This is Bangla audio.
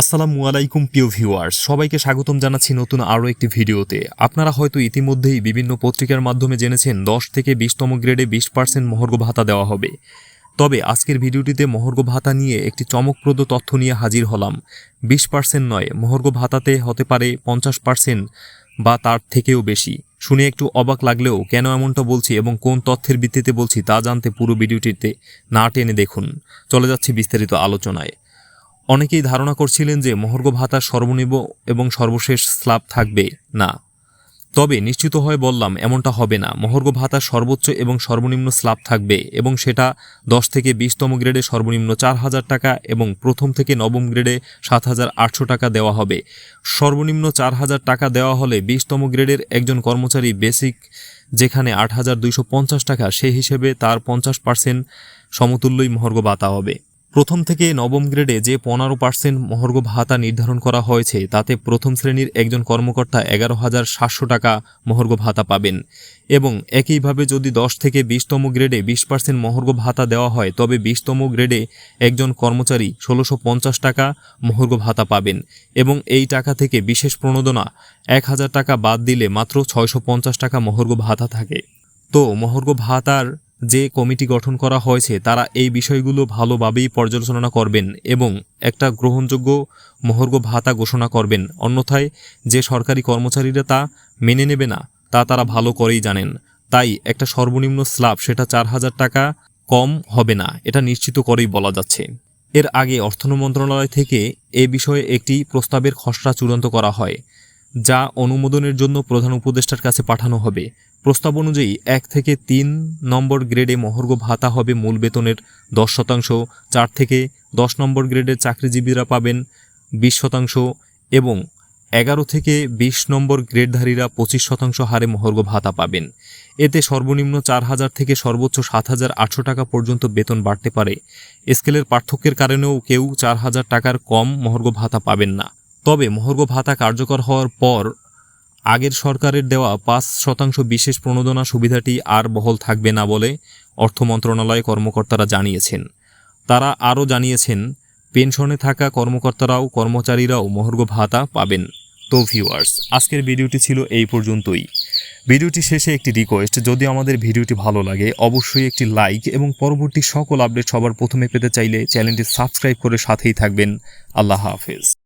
আসসালামু আলাইকুম, প্রিয় ভিউয়ার্স। সবাইকে স্বাগতম জানাচ্ছি নতুন আরও একটি ভিডিওতে। আপনারা হয়তো ইতিমধ্যেই বিভিন্ন পত্রিকার মাধ্যমে জেনেছেন, দশ থেকে বিশতম গ্রেডে বিশ পার্সেন্ট মহর্ঘ ভাতা দেওয়া হবে। তবে আজকের ভিডিওটিতে মহর্ঘ ভাতা নিয়ে একটি চমকপ্রদ তথ্য নিয়ে হাজির হলাম। বিশ পার্সেন্ট নয়, মহর্ঘ ভাতাতে হতে পারে পঞ্চাশ পার্সেন্ট বা তার থেকেও বেশি। শুনে একটু অবাক লাগলেও কেন এমনটা বলছি এবং কোন তথ্যের ভিত্তিতে বলছি তা জানতে পুরো ভিডিওটিতে না টেনে দেখুন। চলে যাচ্ছি বিস্তারিত আলোচনায়। অনেকেই ধারণা করছিলেন যে মহর্ঘ ভাতার সর্বনিম্ন এবং সর্বশেষ স্ল্যাব থাকবে না। তবে নিশ্চিত হয়ে বললাম, এমনটা হবে না। মহর্ঘ ভাতার সর্বোচ্চ এবং সর্বনিম্ন স্ল্যাব থাকবে এবং সেটা দশ থেকে বিশতম গ্রেডে সর্বনিম্ন চার হাজার টাকা এবং প্রথম থেকে নবম গ্রেডে সাত হাজার আটশো টাকা দেওয়া হবে। সর্বনিম্ন চার হাজার টাকা দেওয়া হলে বিশতম গ্রেডের একজন কর্মচারী বেসিক, যেখানে আট হাজার দুইশো পঞ্চাশ টাকা, সেই হিসেবে তার পঞ্চাশ পার্সেন্ট সমতুল্যই মহর্ঘ ভাতা হবে। প্রথম থেকে নবম গ্রেডে যে পনেরো পার্সেন্ট মহর্ঘ ভাতা নির্ধারণ করা হয়েছে, তাতে প্রথম শ্রেণির একজন কর্মকর্তা এগারো হাজার সাতশো টাকা মহর্ঘ ভাতা পাবেন। এবং একইভাবে যদি দশ থেকে বিশতম গ্রেডে বিশ পার্সেন্ট মহর্ঘ ভাতা দেওয়া হয়, তবে বিশতম গ্রেডে একজন কর্মচারী ষোলোশো পঞ্চাশ টাকা মহর্ঘ ভাতা পাবেন। এবং এই টাকা থেকে বিশেষ প্রণোদনা, এক হাজার টাকা বাদ দিলে মাত্র ছয়শো পঞ্চাশ টাকা মহর্ঘ ভাতা থাকে। তো মহর্ঘ ভাতার যে কমিটি গঠন করা হয়েছে, তারা এই বিষয়গুলো ভালোভাবেই পর্যালোচনা করবেন এবং একটা গ্রহণযোগ্য মহর্ঘ ভাতা ঘোষণা করবেন। অন্যথায় যে সরকারি কর্মচারীরা তা মেনে নেবে না, তা তারা ভালো করেই জানেন। তাই একটা সর্বনিম্ন স্ল্যাব সেটা চার হাজার টাকা কম হবে না, এটা নিশ্চিত করেই বলা যাচ্ছে। এর আগে অর্থ মন্ত্রণালয় থেকে এ বিষয়ে একটি প্রস্তাবের খসড়া চূড়ান্ত করা হয়, যা অনুমোদনের জন্য প্রধান উপদেষ্টার কাছে পাঠানো হবে। প্রস্তাব অনুযায়ী এক থেকে তিন নম্বর গ্রেডে মহর্ঘ ভাতা হবে মূল বেতনের দশ শতাংশ, চার থেকে দশ নম্বর গ্রেডের চাকরিজীবীরা পাবেন বিশ শতাংশ এবং এগারো থেকে বিশ নম্বর গ্রেডধারীরা পঁচিশ শতাংশ হারে মহর্ঘ ভাতা পাবেন। এতে সর্বনিম্ন চার হাজার থেকে সর্বোচ্চ সাত হাজার আটশো টাকা পর্যন্ত বেতন বাড়তে পারে। স্কেলের পার্থক্যের কারণেও কেউ চার হাজার টাকার কম মহর্ঘ ভাতা পাবেন না। তবে মহর্ঘ ভাতা কার্যকর হওয়ার পর আগের সরকারের দেওয়া পাঁচ শতাংশ বিশেষ প্রণোদনা সুবিধাটি আর বহল থাকবে না বলে অর্থ মন্ত্রণালয় কর্মকর্তারা জানিয়েছেন। তারা আরও জানিয়েছেন, পেনশনে থাকা কর্মকর্তারাও কর্মচারীরাও মহর্ঘ ভাতা পাবেন। তো ভিউয়ার্স আজকের ভিডিওটি ছিল এই পর্যন্তই। ভিডিওটি শেষে একটি রিকোয়েস্ট যদি আমাদের ভিডিওটি ভালো লাগে, অবশ্যই একটি লাইক এবং পরবর্তী সকল আপডেট সবার প্রথমে পেতে চাইলে চ্যানেলটি সাবস্ক্রাইব করে সাথেই থাকবেন। আল্লাহ হাফেজ।